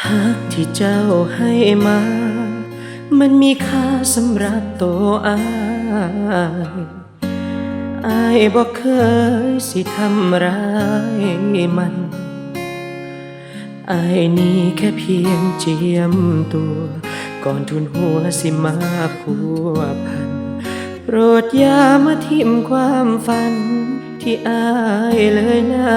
หากที่เจ้าให้มา มันมีค่าสำหรับตัวอายอายบอกเคยสิทำร้ายมันอายนี่แค่เพียงเจียมตัว ก่อนทุนหัวสิมาพัวพัน โปรดอย่ามาทิมความฝันที่อายเลยนะ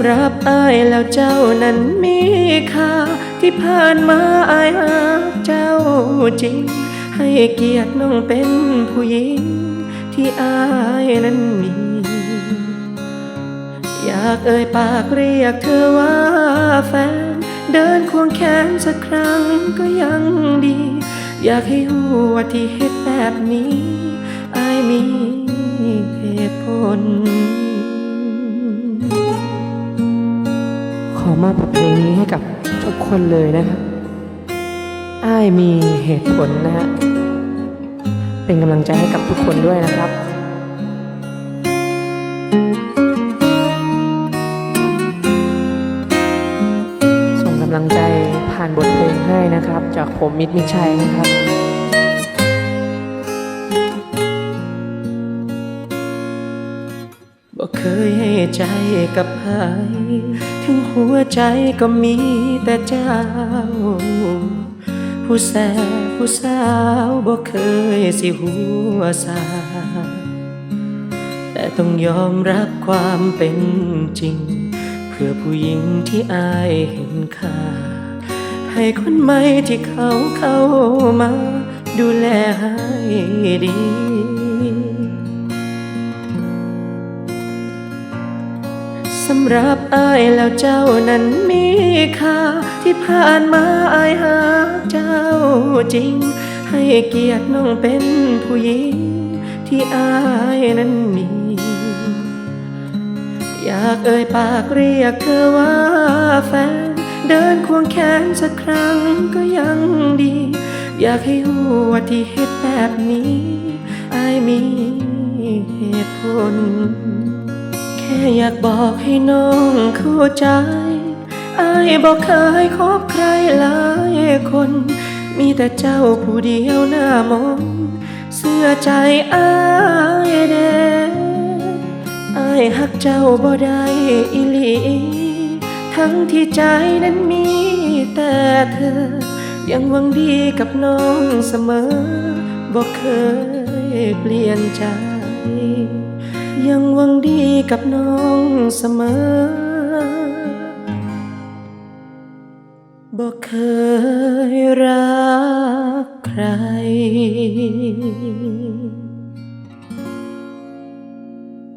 ำรับอายแล้วเจ้านั้นมีค่า ที่ผ่านมาอายหาเจ้าจริง ให้เกียรติน้องเป็นผู้หญิง ที่อายนั้นมี อยากเอ่ยปากเรียกเธอว่าแฟน เดินควงแขนสักครั้งก็ยังดี อยากให้รู้ว่าที่เหตุแบบนี้ อายมีเหตุผล อมอบบทเพลงนี้ให้กับทุกคนเลยนะครับ อ้ายมีเหตุผลนะฮะ เป็นกำลังใจให้กับทุกคนด้วยนะครับส่งกำลังใจผ่านบทเพลงให้นะครับ จากผมมิตรมิชัยนะครับ บอกเคยให้ใจกับใครถึงหัวใจก็มีแต่เจ้า ผู้แสบผู้สาวบอกเคยสิหัวสา แต่ต้องยอมรับความเป็นจริง เพื่อผู้หญิงที่อายเห็นค่า ให้คนใหม่ที่เขาเข้ามา ดูแลให้ดีำหรับอายแล้วเจ้านั้นมีค่า ที่ผ่านมาอายหาเจ้าจริง ให้เกียรติน้องเป็นผู้หญิง ที่อายนั้นมี อยากเอ่ยปากเรียกเธอว่าแฟน เดินควงแขนสักครั้งก็ยังดี อยากให้รู้ว่าที่เหตุแบบนี้ อายมีเหตุผล อยากบอกให้น้องเข้าใจอายบอกเคยคบใครหลายคน มีแต่เจ้าผู้เดียวหน้ามนต์เสื้อใจอายแดงอายหักเจ้าบ่ได้อีหลีทั้งที่ใจนั้นมีแต่เธอ ยังหวังดีกับน้องเสมอบอกเคยเปลี่ยนใจ ยังหวังดีกับน้องเสมอ บอกเคยรักใคร